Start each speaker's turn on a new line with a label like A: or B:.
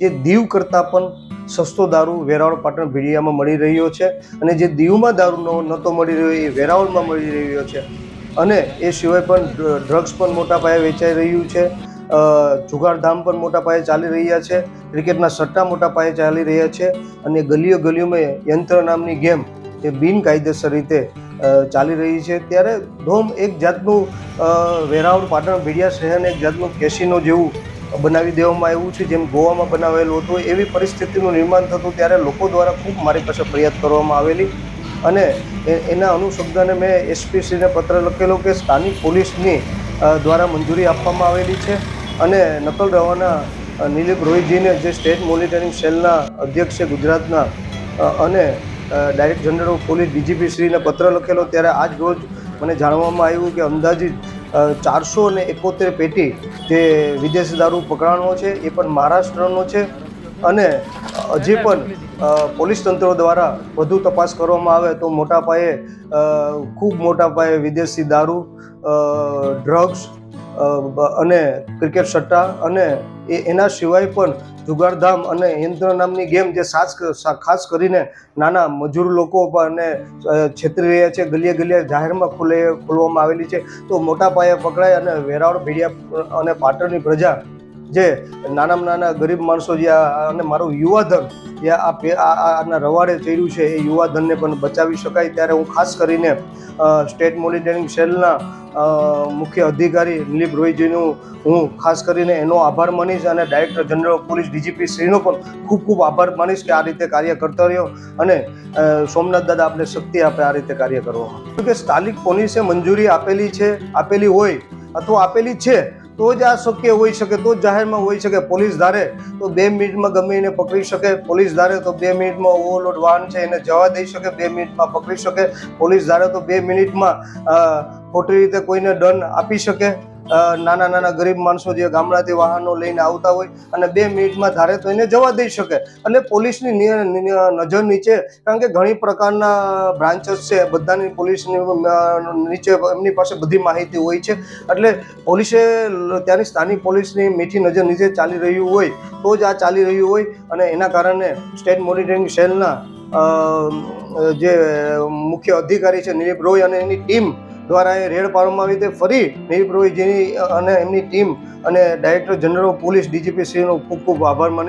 A: જે દીવ કરતાં પણ સસ્તો દારૂ વેરાવળ પાટણ ભીડિયામાં મળી રહ્યો છે અને જે દીવમાં દારૂનો નહોતો મળી રહ્યો એ વેરાવળમાં મળી રહ્યો છે. અને એ સિવાય પણ ડ્રગ્સ પણ મોટા પાયે વેચાઈ રહ્યું છે. જુગારધામ પણ મોટા પાયે ચાલી રહ્યા છે. ક્રિકેટના સટ્ટા મોટા પાયે ચાલી રહ્યા છે. અને ગલીઓ ગલીઓમાં યંત્ર નામની ગેમ એ બિનકાયદેસર રીતે ચાલી રહી છે. ત્યારે ધોમ એક જાતનું વેરાવળ પાટણ ભીડિયા શહેરને એક જાતનું કેસિનો જેવું બનાવી દેવામાં આવ્યું છે, જેમ ગોવામાં બનાવેલું હતું, એવી પરિસ્થિતિનું નિર્માણ થતું ત્યારે લોકો દ્વારા ખૂબ મારી પાસે ફરિયાદ કરવામાં આવેલી અને એના અનુસંધાને મેં એસપીસીને પત્ર લખેલો કે સ્થાનિક પોલીસની દ્વારા મંજૂરી આપવામાં આવેલી છે અને નકલ રવાના નિલીપ રોહિતજીને જે સ્ટેટ મોનિટરિંગ સેલના અધ્યક્ષ છે ગુજરાતના અને direct general of police DGP શ્રીને પત્ર લખેલો, ત્યારે આજ રોજ મને જાણવામાં આવ્યું કે અંદાજિત ચારસો ને એકોતેર પેટી જે વિદેશી દારૂ પકડાણો છે, એ પણ મહારાષ્ટ્રનો છે અને હજી પણ પોલીસ તંત્ર દ્વારા વધુ તપાસ કરવામાં આવે તો મોટા પાયે ખૂબ મોટા પાયે વિદેશી દારૂ ડ્રગ્સ અને ક્રિકેટ સટ્ટા અને એ એના સિવાય પણ જુગારધામ અને યંત્ર નામની ગેમ જે સાસ ખાસ કરીને નાના મજૂર લોકો અને છેતરી રહ્યા છે, ગલીએ ગલીએ જાહેરમાં ખુલે ખોલવામાં આવેલી છે. તો મોટા પાયે પકડાય અને વેરાવળ ભીડિયા અને પાટણની પ્રજા જે નાનામાં નાના ગરીબ માણસો જે અને મારું યુવાધન જે આ આના રવાડે ચડ્યું છે, એ યુવાધનને પણ બચાવી શકાય. ત્યારે હું ખાસ કરીને સ્ટેટ મોનિટરિંગ સેલના મુખ્ય અધિકારી નિલીપ રોયજીનું હું ખાસ કરીને એનો આભાર માનીશ અને ડાયરેક્ટર જનરલ પોલીસ ડીજીપી શ્રીનો પણ ખૂબ ખૂબ આભાર માનીશ કે આ રીતે કાર્ય કરતો રહ્યો અને સોમનાથ દાદા આપણે શક્તિ આપે આ રીતે કાર્ય કરવામાં. કે સ્થાનિક પોલીસે મંજૂરી આપેલી છે, આપેલી હોય અથવા આપેલી છે તો જ આ શક્ય હોઈ શકે, તો જ જાહેરમાં હોઈ શકે પોલીસ ધારે, તો બે મિનિટમાં ગમે એને પકડી શકે, પોલીસ ધારે તો બે મિનિટમાં ઓવરલોડ વાહન છે એને જવા દઈ શકે, બે મિનિટમાં પકડી શકે, પોલીસ ધારે તો બે મિનિટમાં ખોટી રીતે કોઈને દંડ આપી શકે. નાના નાના ગરીબ માણસો જે ગામડાથી વાહનો લઈને આવતા હોય અને બે મિનિટમાં ધારે તો એને જવા દઈ શકે. અને પોલીસની નજર નીચે, કારણ કે ઘણી પ્રકારના બ્રાન્ચસ છે, બધાની પોલીસની નીચે એમની પાસે બધી માહિતી હોય છે. એટલે પોલીસે ત્યાંની સ્થાનિક પોલીસની મીઠી નજર નીચે ચાલી રહ્યું હોય, તો જ આ ચાલી રહ્યું હોય. અને એના કારણે સ્ટેટ મોનિટરિંગ સેલના જે મુખ્ય અધિકારી છે નિલીપ રોય અને એની ટીમ દ્વારા એ રેડ પાડવામાં આવી તે ફરી નિલીપ પ્રભુજીની અને એમની ટીમ અને ડાયરેક્ટર જનરલ, પોલીસ, ડીજીપી શ્રીનો ખૂબ ખૂબ આભાર માની